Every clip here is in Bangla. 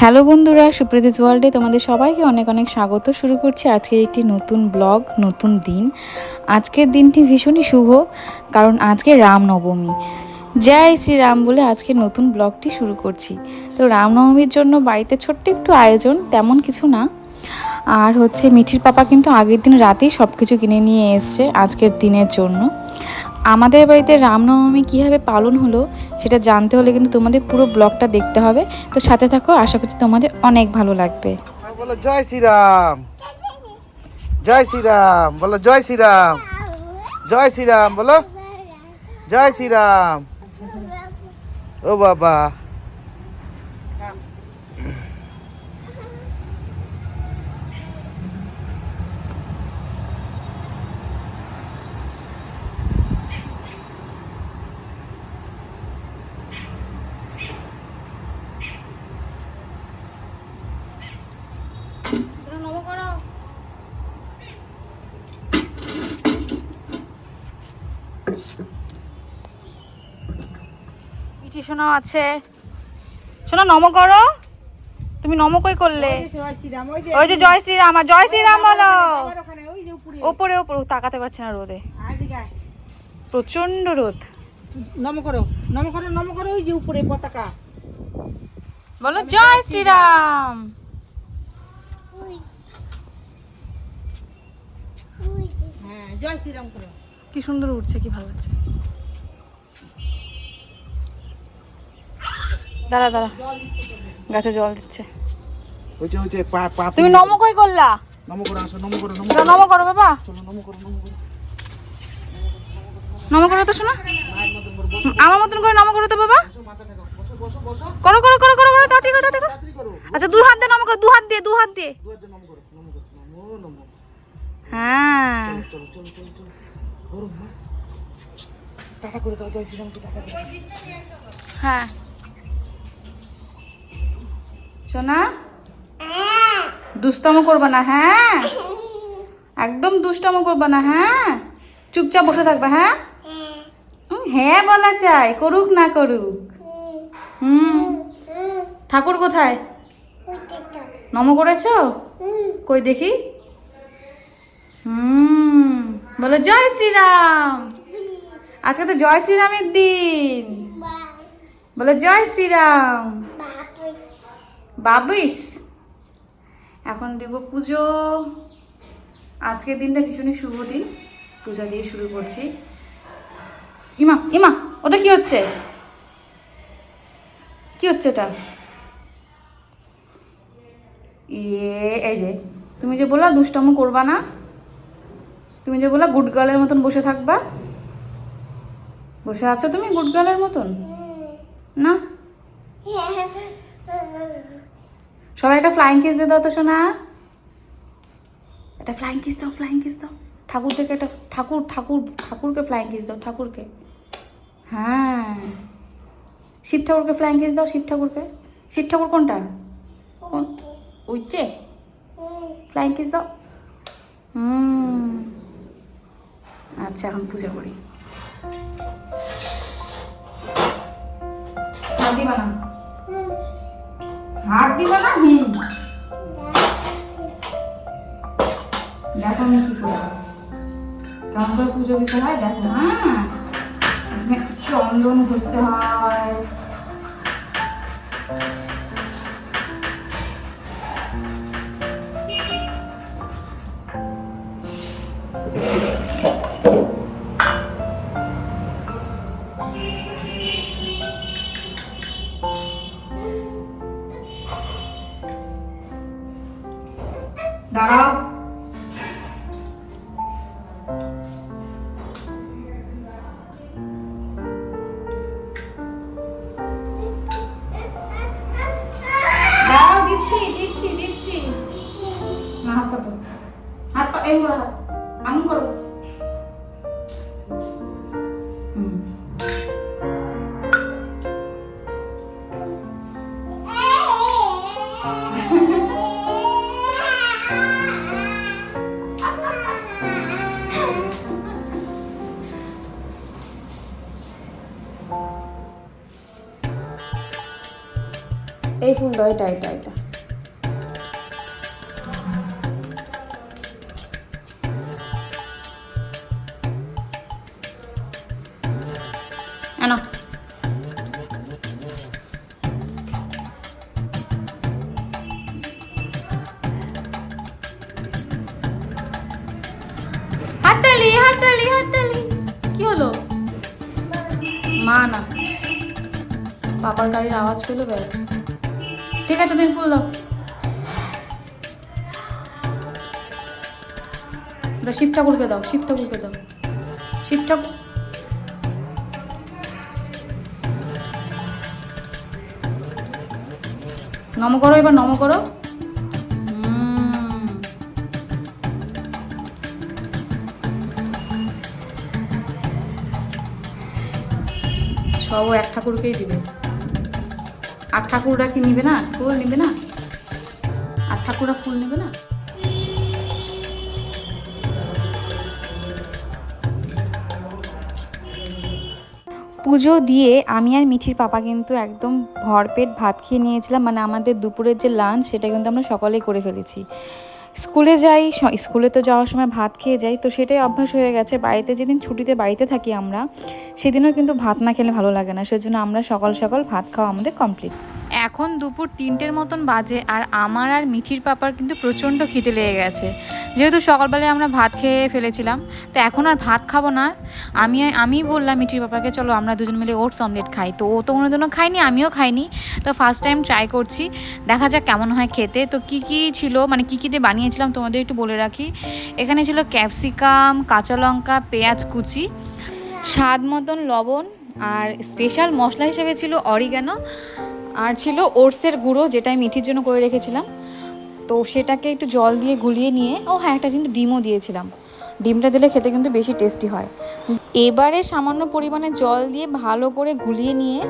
হ্যালো বন্ধুরা, সুপ্রীতি ওয়ার্ল্ডে তোমাদের সবাইকে অনেক অনেক স্বাগত। শুরু করছি আজকে একটি নতুন ব্লগ, নতুন দিন। আজকের দিনটি ভীষণই শুভ, কারণ আজকে রামনবমী। জয় শ্রীরাম বলে আজকে নতুন ব্লগটি শুরু করছি। তো রামনবমীর জন্য বাড়িতে ছোট্ট একটু আয়োজন, তেমন কিছু না। আর হচ্ছে মিঠির পাপা কিন্তু আগের দিন রাতেই সব কিছু কিনে নিয়ে এসছে আজকের দিনের জন্য। আমাদের বাড়িতে রামনবমী কীভাবে পালন হলো সেটা জানতে হলে কিন্তু তোমাদের পুরো ব্লগটা দেখতে হবে। তো সাথে থাকো, আশা করছি তোমাদের অনেক ভালো লাগবে। বলো, জয় শ্রীরাম। জয় শ্রীরাম, বলো, জয় শ্রীরাম। জয় শ্রীরাম, বলো। জয় শ্রীরাম। ও বাবা। শোনাও আছে? শোনো নম করো। তুমি নম কই করলে? ওই যে জয় শ্রীরাম আর জয় শ্রীরাম বলো। ওপরে ওপরে তাকাতে পারছে না রোদে। প্রচণ্ড রোদ। নম করো নম করো নম করো ওই যে উপরে পতাকা। বলো জয় শ্রীরাম। হ্যাঁ জয় শ্রীরাম করো। কি সুন্দর উঠছে কি ভালো লাগছে। দাঁড়া দাঁড়া। গাছে জল দিচ্ছে। পা পা তুমি নম কই করলা? নম করো আসো নম করো নম চলো নম করো বাবা। চলো নম করো নম করো। নম করো তো শোনা। আমার মতন করে নম করো তো বাবা। করো করো করো করো করো তাড়াতাড়ি করো তাড়াতাড়ি করো। আচ্ছা দু হাত দিয়ে নম করো দু হাত দিয়ে দু হাত দিয়ে। দু হাতে নম করো নম করো নমো নমো। হ্যাঁ। চলো চলো চলো চলো করো টাটা করে দাও জয় শ্রীরামকে টাটা হ্যাঁ। সোনা? দুষ্টম করবা না হ্যাঁ? একদম দুষ্টম করবা না হ্যাঁ? চুপচাপ বসে থাকবা হ্যাঁ? হ্যাঁ বলা চাই করুক না করুক। হুম। ঠাকুর কোথায়? নম করেছ? কই দেখি? হুম, বলো জয় শ্রীরাম। আজকে তো জয় শ্রীরামের দিন। বলো জয় শ্রীরাম। বাবিস। এখন দেব পুজো। আজকের দিনটা ভীষণই শুভ দিন। পূজা দিয়ে শুরু করছি। ইমা ইমা, ওটা কি হচ্ছে? কি হচ্ছে এটা? ইয়ে এই যে, তুমি যে বললা দুষ্টম করবা না, তুমি যে বললা গুড গার্লের মতন বসে থাকবা, বসে আছো তুমি গুড গার্লের মতন? না? সবাই একটা ফ্লাইং কিস দিয়ে দাও তো শোনা একটা ফ্লাইং কিস দাও ফ্লাইং কিস দাও। ঠাকুর থেকে একটা, ঠাকুর ঠাকুর, ঠাকুরকে ফ্লাইং কিস দাও, ঠাকুরকে। হ্যাঁ। শিব ঠাকুরকে ফ্লাইং কিস দাও, শিব ঠাকুরকে। শিব ঠাকুর কোনটা? কোন? ওইতে ফ্লাইং কিস দাও। হুম। আচ্ছা এখন পুজো করি। না হাত দিব না হুম দেখো আমি কি করব কেমন পুজো দিতে হয়, দেখো হ্যাঁ চন্দন ঘষতে হয়। দাঁড়াও। দাঁড়াও দিচ্ছি দিচ্ছি দিচ্ছি। হাত কত হাত পা- এম করো হাত। আঙুল করো। এই ফুল দাও এটা এটা এটা। আনো। হাততালি। মা না। পাপার গাড়ির আওয়াজ পেল ব্যাস। ঠিক আছে, তুমি ফুল দাও। শিব ঠাকুরকে দাও, শিব ঠাকুরকে দাও। শিব ঠাকুর নম করো, এবার নম করো। সব এক ঠাকুরকেই দিবে। আর ঠাকুররা কি নিবে না? ফুল নিবে না? আর ঠাকুররা ফুল নেবে না? পুজো দিয়ে আমি আর মিঠির পাপা কিন্তু একদম ভরপেট ভাত খেয়ে নিয়েছিলাম। মানে আমাদের দুপুরের যে লাঞ্চ, সেটা কিন্তু আমরা সকালেই করে ফেলেছি। স্কুলে যাই স্কুলে তো যাওয়ার সময় ভাত খেয়ে যাই, তো সেটাই অভ্যাস হয়ে গেছে। বাড়িতে যেদিন ছুটিতে বাড়িতে থাকি আমরা, সেদিনও কিন্তু ভাত না খেলে ভালো লাগে না। সেজন্য আমরা সকাল সকাল ভাত খাওয়া আমাদের কমপ্লিট এখন দুপুর তিনটের মতন বাজে আর আমার আর মিঠির পাপার কিন্তু প্রচণ্ড খিদে লেগে গেছে। যেহেতু সকালবেলায় আমরা ভাত খেয়ে ফেলেছিলাম, তো এখন আর ভাত খাব না। আমি আমি বললাম মিঠির পাপাকে, চলো আমরা দুজন মিলে ওটস অমলেট খাই। তো ও তো কোনোদিনও খাইনি আমিও খাইনি। তো ফার্স্ট টাইম ট্রাই করছি। দেখা যাক কেমন হয় খেতে। তো কি কি ছিল মানে কি, কী দিয়ে বানিয়েছিলাম তোমাদের একটু বলে রাখি। এখানে ছিল ক্যাপসিকাম, কাঁচা লঙ্কা, পেঁয়াজ কুচি, স্বাদ মতন লবণ আর স্পেশাল মশলা হিসেবে ছিল অরিগানো আর ছিল ওটসের গুঁড়ো, যেটা আমি মিঠির জন্য করে রেখেছিলাম। তো সেটাকে একটু জল দিয়ে গুলিয়ে নিয়ে, ও হ্যাঁ একটা কিন্তু ডিমও দিয়েছিলাম। ডিমটা দিলে খেতে কিন্তু বেশি টেস্টি হয়। এবারে সামান্য পরিমাণে জল দিয়ে ভালো করে গুলিয়ে নিয়ে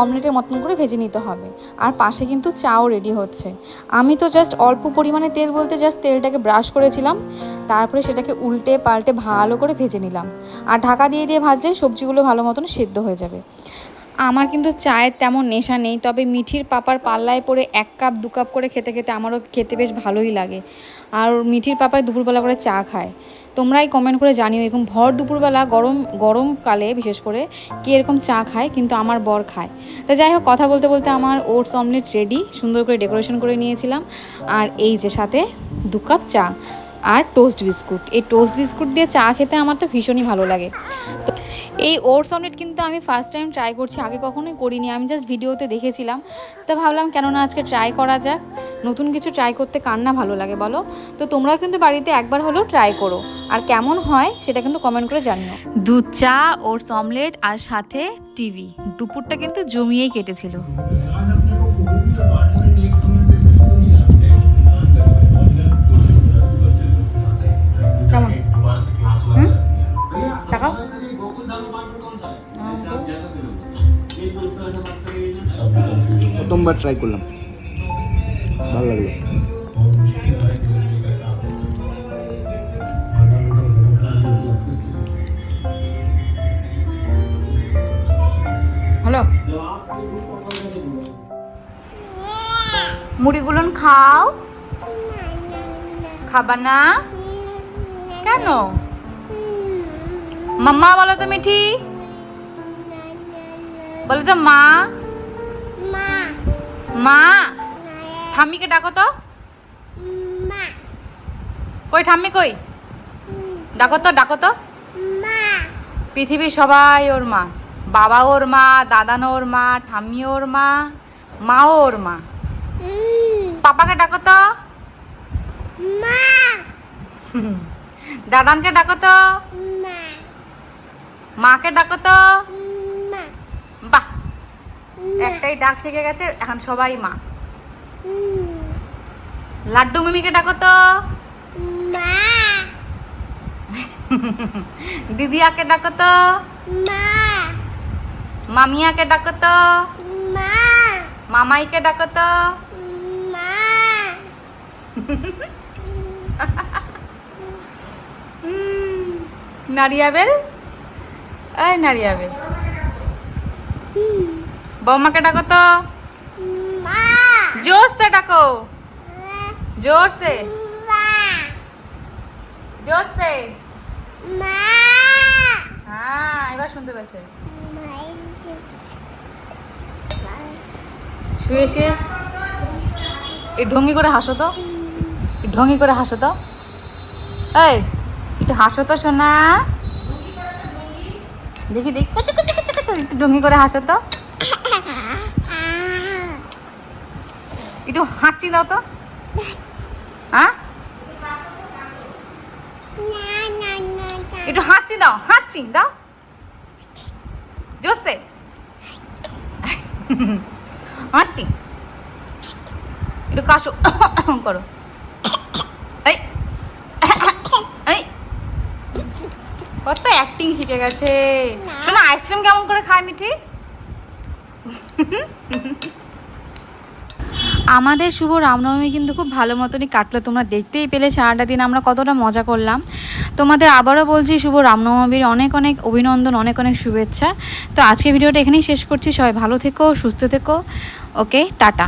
অমলেটের মতন করে ভেজে নিতে হবে। আর পাশে কিন্তু চাও রেডি হচ্ছে। আমি তো জাস্ট অল্প পরিমাণে তেল বলতে জাস্ট তেলটাকে ব্রাশ করেছিলাম। তারপরে সেটাকে উল্টে পাল্টে ভালো করে ভেজে নিলাম। আর ঢাকা দিয়ে দিয়ে ভাজলে সবজিগুলো ভালো মতন সেদ্ধ হয়ে যাবে। আমার কিন্তু চায়ের তেমন নেশা নেই, তবে মিঠির পাপার পাল্লায় পড়ে এক কাপ, দু কাপ করে খেতে খেতে আমারও খেতে বেশ ভালোই লাগে। আর মিঠির পাপায় দুপুরবেলা করে চা খায়। তোমরাই কমেন্ট করে জানিও এরকম ভর দুপুরবেলা, গরম গরমকালে বিশেষ করে, কে এরকম চা খায়, কিন্তু আমার বর খায়। তা যাই হোক, কথা বলতে বলতে আমার ওটস অমলেট রেডি সুন্দর করে ডেকোরেশন করে নিয়েছিলাম। আর এই যে সাথে দু কাপ চা আর টোস্ট বিস্কুট এই টোস্ট বিস্কুট দিয়ে চা খেতে আমার তো ভীষণই ভালো লাগে। তো এই ওটস অমলেট কিন্তু আমি ফার্স্ট টাইম ট্রাই করছি, আগে কখনোই করিনি, আমি জাস্ট ভিডিওতে দেখেছিলাম। তো ভাবলাম কেননা আজকে ট্রাই করা যাক, নতুন কিছু ট্রাই করতে কার না ভালো লাগে বলো? তো তোমরাও কিন্তু বাড়িতে একবার হলেও ট্রাই করো। আর কেমন হয় সেটা কিন্তু কমেন্ট করে জানিও। দুধ, চা ওটস অমলেট আর সাথে টিভি দুপুরটা কিন্তু জমিয়েই কেটেছিল। প্রথমবার ট্রাই করলাম। ভালো লাগল। হ্যালো। মুড়িগুলোন খাও। খাবা না? কেন? মাম্মা, বলো তো মিঠি। বলো তো মা। মা। ঠাম্মিকে ডাকো তো। কই ঠাম্মি কই? ডাকো তো ডাকো তো। পৃথিবীর সবাই ওর মা। বাবা ওর মা দাদানো ওর মা ঠাম্মি ওর মা মাও ওর মা। পাপাকে ডাকো তো। দাদানকে ডাকো তো। মাকে ডাকো তো। একটাই ডাক শিখে গেছে এখন সবাই মা। লাড্ডু মিমিকে ডাকো তো। দিদিয়াকে ডাকো তো। মামিয়াকে ডাকো তো। মামাইকে ডাকো তো। নারিয়াবেল এই নারিয়াবেল বৌমাকে ডাকো তো। জোরসে ডাকো। জোরসে। জোরসে। হ্যাঁ এবার শুনতে পাচ্ছে শুয়ে শুয়ে। এই ঢঙ্গি করে হাসো তো। ঢঙ্গি করে হাসো তো। এই একটু হাসো তো সোনা। দেখি দেখি। কুচু কুচু কুচু কুচু। একটু ঢঙ্গি করে হাসো তো। একটু হাঁচি দাও তো। হ্যাঁ? একটু হাঁচি দাও হাঁচি দাও। জোসে হাঁচি। একটু কাশো করো। এই। এই। কত অ্যাক্টিং শিখে গেছে। শোনো আইসক্রিম কেমন করে খায় মিঠি? আমাদের শুভ রামনবমী কিন্তু খুব ভালো মতনই কাটলো। তোমরা দেখতেই পেলে সারাটা দিন আমরা কতটা মজা করলাম। তোমাদের আবারও বলছি শুভ রামনবমীর অনেক অনেক অভিনন্দন, অনেক অনেক শুভেচ্ছা। তো আজকে ভিডিওটা এখানেই শেষ করছি। সবাই ভালো থেকো, সুস্থ থেকো। Okay, tata.